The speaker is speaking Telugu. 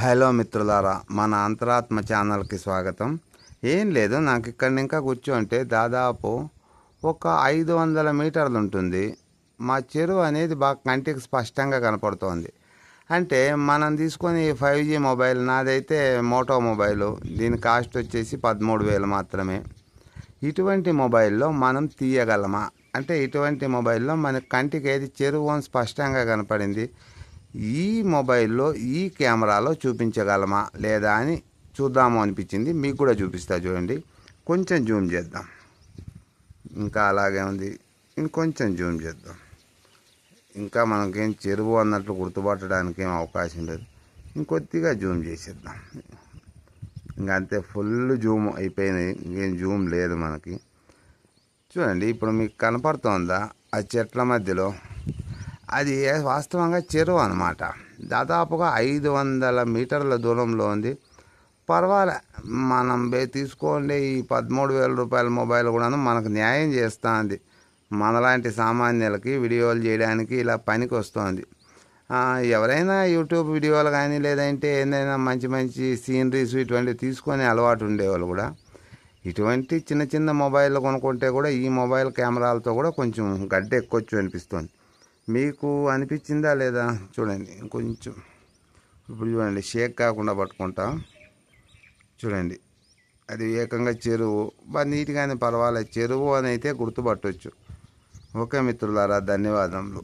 హలో మిత్రులారా మన అంతరాత్మ ఛానల్కి స్వాగతం. ఏం లేదు నాకు ఇక్కడ ఇంకా కూర్చోంటే దాదాపు ఒక ఐదు వందల మీటర్లు ఉంటుంది మా చెరువు అనేది బాగా కంటికి స్పష్టంగా కనపడుతోంది. అంటే మనం తీసుకొని ఫైవ్ జీ మొబైల్ నాదైతే మోటో మొబైల్ దీని కాస్ట్ వచ్చేసి పదమూడు వేలు మాత్రమే. ఇటువంటి మొబైల్లో మనం తీయగలమా? అంటే ఇటువంటి మొబైల్లో మన కంటికి ఏది చెరువు అని స్పష్టంగా కనపడింది ఈ మొబైల్లో ఈ కెమెరాలో చూపించగలమా లేదా అని చూద్దాము అనిపించింది. మీకు కూడా చూపిస్తా చూడండి. కొంచెం జూమ్ చేద్దాం. ఇంకా అలాగే ఉంది. ఇంకొంచెం జూమ్ చేద్దాం. ఇంకా మనకేం చెరువు అన్నట్లు గుర్తుపట్టడానికి ఏం అవకాశం లేదు. ఇంకొద్దిగా జూమ్ చేసేద్దాం. ఇంకా అంతే ఫుల్ జూమ్ అయిపోయినాయి ఇంకేం జూమ్ లేదు మనకి. చూడండి ఇప్పుడు మీకు కనపడుతోందా? ఆ చెట్ల మధ్యలో. అది వాస్తవంగా చెరువు అనమాట దాదాపుగా ఐదు వందల మీటర్ల దూరంలో ఉంది. పర్వాలే మనం బే తీసుకోండి ఈ పదమూడు వేల రూపాయల మొబైల్ కూడాను మనకు న్యాయం చేస్తుంది. మనలాంటి సామాన్యులకి వీడియోలు చేయడానికి ఇలా పనికి వస్తుంది ఎవరైనా యూట్యూబ్ వీడియోలు కానీ లేదంటే ఏదైనా మంచి మంచి సీనరీస్ ఇటువంటివి తీసుకొని అలవాటు ఉండేవాళ్ళు కూడా. ఇటువంటి చిన్న చిన్న మొబైల్ కొనుక్కుంటే కూడా ఈ మొబైల్ కెమెరాలతో కూడా కొంచెం గడ్డ ఎక్కువచ్చు అనిపిస్తుంది. మీకు అనిపించిందా లేదా చూడండి కొంచెం ఇప్పుడు చూడండి షేక్ కాకుండా పట్టుకుంటా. చూడండి అది ఏకంగా చెరువు బాగా నీట్గానే పర్వాలేదు చెరువు అని అయితే గుర్తుపట్టవచ్చు ఓకే మిత్రులారా ధన్యవాదములు.